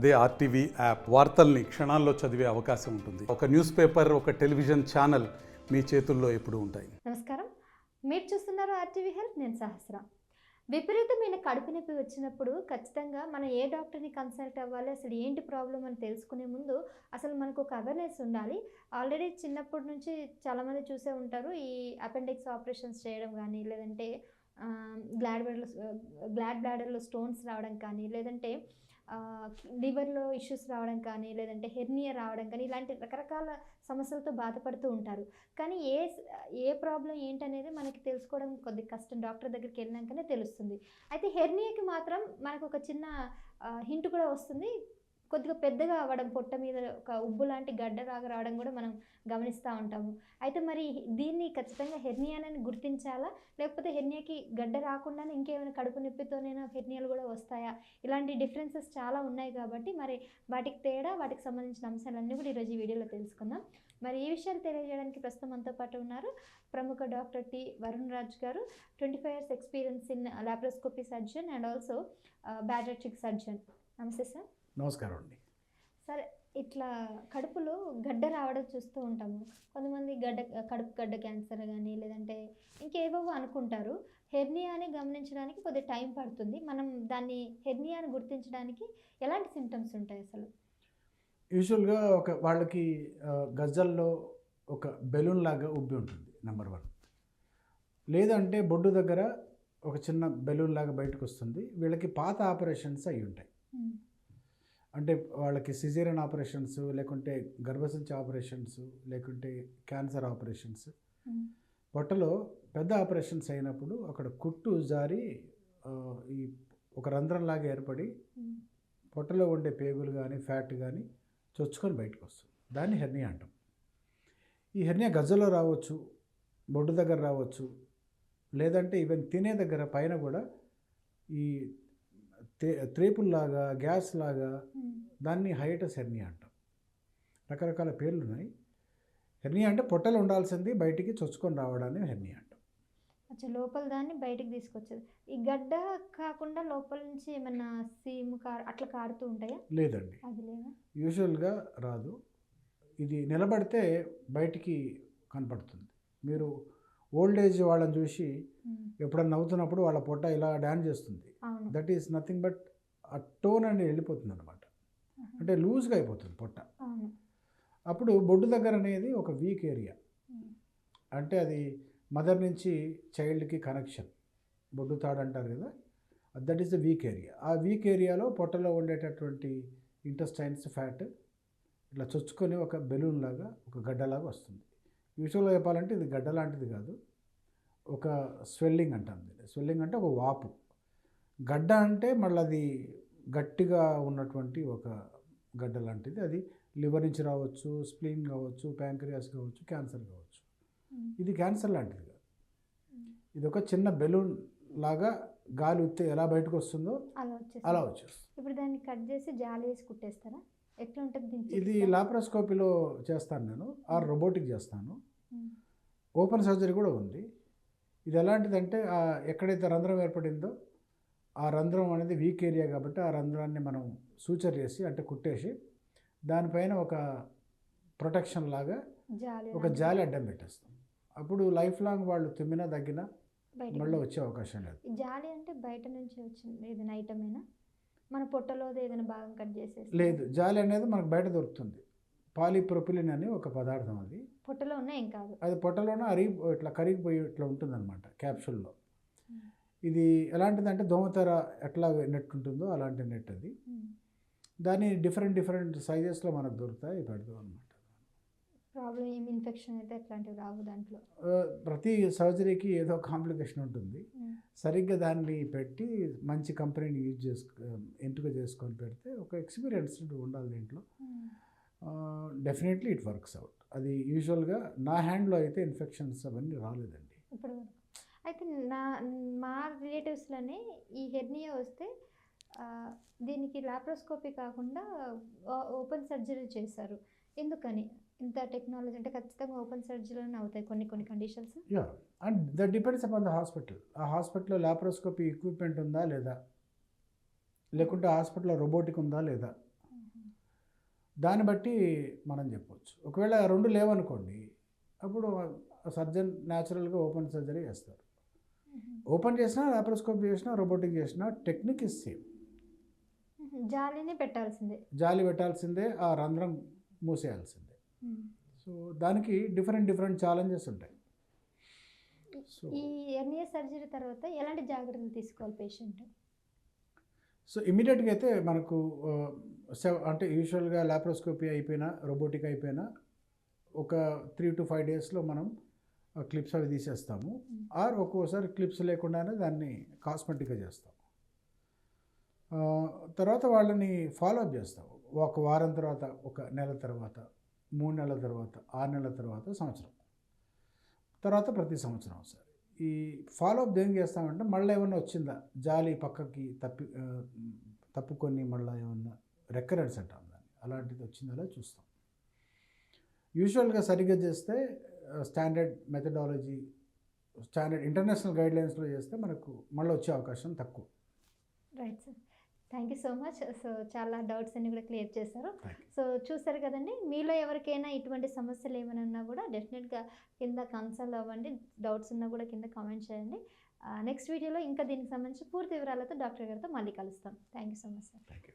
అదే RTV app వార్తల్ని క్షణాల్లో చదివే అవకాశం ఉంటుంది. ఒక న్యూస్ పేపర్ ఒక టెలివిజన్ ఛానల్ మీ చేతుల్లో ఎప్పుడు ఉంటాయి. నమస్కారం. మీరు చూస్తున్నారు ఆర్టీవీ హెల్త్ నేను సహస్ర. విపరీతమైన కడుపు నొప్పి వచ్చినప్పుడు ఖచ్చితంగా మనం ఏ డాక్టర్ని కన్సల్ట్ అవ్వాలి అసలు ఏంటి ప్రాబ్లం అని తెలుసుకునే ముందు అసలు మనకు ఒక అవేర్నెస్ ఉండాలి. ఆల్రెడీ చిన్నప్పటి నుంచి చాలామంది చూసే ఉంటారు ఈ అపెండిక్స్ ఆపరేషన్స్ చేయడం కానీ లేదంటే గ్లాడ్ బ్లాడర్లో గ్లాడ్ బ్లాడర్లో స్టోన్స్ రావడం కానీ లేదంటే లివర్లో ఇష్యూస్ రావడం కానీ లేదంటే హెర్నియా రావడం కానీ ఇలాంటి రకరకాల సమస్యలతో బాధపడుతూ ఉంటారు. కానీ ఏ ఏ ప్రాబ్లం ఏంటనేది మనకి తెలుసుకోవడం కొద్ది కష్టం. డాక్టర్ దగ్గరికి వెళ్ళినాకనే తెలుస్తుంది. అయితే హెర్నియాకి మాత్రం మనకు ఒక చిన్న హింట్ కూడా వస్తుంది. కొద్దిగా పెద్దగా అవ్వడం పొట్ట మీద ఒక ఉబ్బు లాంటి గడ్డ రాగా రావడం కూడా మనం గమనిస్తూ ఉంటాము. అయితే మరి దీన్ని ఖచ్చితంగా హెర్నియానని గుర్తించాలా? లేకపోతే హెర్నియాకి గడ్డ రాకుండానే ఇంకేమైనా కడుపు నొప్పితోనైనా హెర్నియాలు కూడా వస్తాయా? ఇలాంటి డిఫరెన్సెస్ చాలా ఉన్నాయి కాబట్టి మరి వాటికి తేడా వాటికి సంబంధించిన అంశాలన్నీ కూడా ఈరోజు ఈ వీడియోలో తెలుసుకుందాం. మరి ఈ విషయాలు తెలియజేయడానికి ప్రస్తుతం మనతో పాటు ఉన్నారు ప్రముఖ doctor T Varun Raj garu twenty five years experience in laparoscopy surgeon and also bariatric surgeon. నమస్తే సార్. నమస్కారం అండి. సార్ ఇట్లా కడుపులో గడ్డ రావడం చూస్తూ ఉంటాము. కొంతమంది గడ్డ కడుపు గడ్డ క్యాన్సర్ కానీ లేదంటే ఇంకేవో అనుకుంటారు. హెర్నియాని గమనించడానికి కొద్దిగా టైం పడుతుంది. మనం దాన్ని హెర్నియాని గుర్తించడానికి ఎలాంటి సిమ్టమ్స్ ఉంటాయి అసలు? యూజువల్గా ఒక వాళ్ళకి ఆ, గజ్జల్లో ఒక బెలూన్ లాగా ఉబ్బి ఉంటుంది నెంబర్ వన్. లేదంటే బొడ్డు దగ్గర ఒక చిన్న బెలూన్ లాగా బయటకు వస్తుంది వీళ్ళకి పాత ఆపరేషన్స్ అయి ఉంటాయి. అంటే వాళ్ళకి సిజేరియన్ ఆపరేషన్స్ లేకుంటే గర్భసంచి ఆపరేషన్స్ లేకుంటే క్యాన్సర్ ఆపరేషన్స్. పొట్టలో పెద్ద ఆపరేషన్స్ అయినప్పుడు అక్కడ కుట్టు జారి ఈ ఒక రంధ్రంలాగా ఏర్పడి మ్మ్. పొట్టలో ఉండే పేగులు కానీ ఫ్యాట్ కానీ చొచ్చుకొని బయటకు వస్తుంది దాన్ని హెర్నియా అంటాం ఈ హెర్నియా గజ్జలో రావచ్చు బొడ్డు దగ్గర రావచ్చు లేదంటే ఈవెన్ తినే దగ్గర పైన కూడా ఈ త్రేపుల్లాగా గ్యాస్ లాగా. దాన్ని హైటస్ హెర్నియా అంటాం. రకరకాల పేర్లు ఉన్నాయి హెర్నియా అంటే పొట్టలో ఉండాల్సింది బయటికి చొచ్చుకొని రావడాన్ని హెర్నియా అంటాం. అచ్చా లోపల దాన్ని బయటికి తీసుకొచ్చేది. ఈ గడ్డ కాకుండా లోపల నుంచి ఏమన్నా సీము కార్ అట్లా కారుతూ ఉంటాయా? లేదండి. అది లేదా? యూజువల్గా రాదు. ఇది నిలబడితే బయటికి కనపడుతుంది. మీరు ఓల్డ్ ఏజ్ వాళ్ళని చూసి. ఎప్పుడన్నా నవ్వుతున్నప్పుడు వాళ్ళ పొట్ట ఇలా డ్యాన్స్ చేస్తుంది. దట్ ఈస్ నథింగ్ బట్ ఆ టోన్ అనేది వెళ్ళిపోతుంది అనమాట. అంటే లూజ్గా అయిపోతుంది పొట్ట. అప్పుడు బొడ్డు దగ్గర అనేది ఒక వీక్ ఏరియా. అంటే అది మదర్ నుంచి చైల్డ్కి కనెక్షన్ బొడ్డు తాడు అంటారు కదా. That is the weak area ఆ వీక్ ఏరియాలో పొట్టలో ఉండేటటువంటి ఇంటెస్టైన్స్ ఫ్యాట్ ఇట్లా చొచ్చుకొని ఒక బెలూన్ లాగా ఒక గడ్డలాగా వస్తుంది. యూజువల్గా చెప్పాలంటే ఇది గడ్డ లాంటిది కాదు. ఒక స్వెల్లింగ్ అంటాం స్వెల్లింగ్ అంటే ఒక వాపు. గడ్డ అంటే మళ్ళీ అది గట్టిగా ఉన్నటువంటి ఒక గడ్డ లాంటిది. అది లివర్ నుంచి రావచ్చు స్ప్లీన్ కావచ్చు ప్యాంక్రియాస్ కావచ్చు క్యాన్సర్ కావచ్చు. ఇది క్యాన్సర్ లాంటిది కాదు. ఇది ఒక చిన్న బెలూన్ లాగా గాలి ఉత్తే ఎలా బయటకు వస్తుందో అలా వచ్చేసి అలా వచ్చేస్తుంది. ఇప్పుడు దాన్ని కట్ చేసి జాలి వేసి కుట్టేస్తారా? ఎట్లా ఉంటుంది ఇది? లాప్రోస్కోపీలో చేస్తాను నేను. ఆ రోబోటిక్ చేస్తాను. ఓపెన్ సర్జరీ కూడా ఉంది. ఇది ఎలాంటిదంటే ఎక్కడైతే రంధ్రం ఏర్పడిందో ఆ రంధ్రం అనేది వీక్ ఏరియా కాబట్టి ఆ రంధ్రాన్ని మనం సూచర్ చేసి అంటే కుట్టేసి దానిపైన ఒక ప్రొటెక్షన్ లాగా జాలి ఒక. జాలి అడ్డం పెట్టేస్తాం. అప్పుడు లైఫ్ లాంగ్ వాళ్ళు తుమ్మినా బయటికి మళ్ళీ వచ్చే అవకాశం లేదు. జాలి అంటే బయట నుంచి వచ్చింది ఏదైనా ఐటమేనా మన పొట్టలోది ఏదైనా భాగం కట్ చేసేసి లేదు జాలి అనేది మనకు బయట దొరుకుతుంది. పాలిప్రొపిలిన్ అని ఒక పదార్థం అది. పొట్టలో ఉన్న ఏం కాదు అది పొట్టలోనే అరిగి ఇట్లా కరిగిపోయి ఇట్లా ఉంటుందన్నమాట క్యాప్సూల్లో మ్మ్. ఇది ఎలాంటిదంటే దోమతెర ఎట్లా నెట్ ఉంటుందో అలాంటి నెట్ అది. దాన్ని డిఫరెంట్ డిఫరెంట్ సైజెస్లో మనకు దొరుకుతాయి పెడతాం అనమాట ప్రాబ్లం ఏం ఇన్ఫెక్షన్ అయితే అట్లాంటివి రావు దాంట్లో ప్రతి సర్జరీకి ఏదో కాంప్లికేషన్ ఉంటుంది. సరిగ్గా దాన్ని పెట్టి మంచి కంపెనీని యూజ్ చేసుకో ఎంపిక చేసుకొని పెడితే ఒక ఎక్స్పీరియన్స్డ్ ఉండాలి దీంట్లో. డెఫినెట్లీ ఇట్ వర్క్స్ అవుట్ అది యూజువల్గా నా హ్యాండ్లో అయితే ఇన్ఫెక్షన్స్ అవన్నీ రాలేదండి. వరకు అయితే నా మా రిలేటివ్స్లోనే ఈ హెర్నియా వస్తే దీనికి లాప్రోస్కోపీ కాకుండా ఓపెన్ సర్జరీ చేశారు. ఎందుకని? ఇంత టెక్నాలజీ అంటే ఖచ్చితంగా ఓపెన్ సర్జరీలోనే అవుతాయి కొన్ని కొన్ని conditions? Yeah and that depends upon the hospital. ఆ హాస్పిటల్లో లాప్రోస్కోపీ ఎక్విప్మెంట్ ఉందా లేదా? లేకుంటే హాస్పిటల్లో రోబోటిక్ ఉందా లేదా? దాన్ని బట్టి మనం చెప్పవచ్చు ఒకవేళ రెండు లేవనుకోండి అప్పుడు సర్జన్ న్యాచురల్గా ఓపెన్ సర్జరీ చేస్తారు. ఓపెన్ చేసినా లాప్రోస్కోప్ చేసినా రోబోటిక్ చేసినా టెక్నిక్ ఇస్ సేమ్ జాలిని పెట్టాల్సిందే. జాలి పెట్టాల్సిందే ఆ రంధ్రం మూసేయాల్సిందే. సో దానికి డిఫరెంట్ డిఫరెంట్ ఛాలెంజెస్ ఉంటాయి. సో ఈ ఎర్నియా సర్జరీ తర్వాత ఎలాంటి జాగ్రత్తలు తీసుకోవాలి పేషెంట్ సో ఇమీడియట్గా అయితే మనకు అంటే యూజువల్గా లాప్రోస్కోపీ అయిపోయినా రోబోటిక్ అయిపోయినా ఒక త్రీ టు ఫైవ్ డేస్లో మనం క్లిప్స్ అవి తీసేస్తాము. ఆర్ ఒక్కోసారి క్లిప్స్ లేకుండానే దాన్ని కాస్మెటిక్గా చేస్తాం. ఆ, తర్వాత వాళ్ళని ఫాలో అప్ చేస్తాం ఒక వారం తర్వాత ఒక నెల తర్వాత మూడు నెలల తర్వాత ఆరు నెలల తర్వాత సంవత్సరం. తర్వాత ప్రతి సంవత్సరం ఒకసారి. ఈ ఫాలో అప్ చేస్తామంటే మళ్ళీ ఏమన్నా వచ్చిందా? జాలి పక్కకి తప్పి తప్పుకొని మళ్ళీ ఏమన్నా రెక్కరెన్స్ అంటాం దాన్ని. అలాంటిది వచ్చిందా చూస్తాం. యూజువల్గా సరిగ్గా చేస్తే స్టాండర్డ్ మెథడాలజీ స్టాండర్డ్ ఇంటర్నేషనల్ గైడ్లైన్స్లో చేస్తే మనకు మళ్ళీ వచ్చే అవకాశం తక్కువ. Right sir thank you so much so చాలా డౌట్స్ అన్ని కూడా క్లియర్ చేశారు. సో చూసారు కదండి మీలో ఎవరికైనా ఇటువంటి సమస్యలు ఏమైనా కూడా డెఫినెట్గా కింద కన్సల్ట్ అవ్వండి. డౌట్స్ ఉన్నా కూడా కింద కామెంట్ చేయండి. నెక్స్ట్ వీడియోలో ఇంకా దీనికి సంబంధించి పూర్తి వివరాలతో డాక్టర్ గారితో మళ్ళీ కలుస్తాం. Thank you so much sir thank you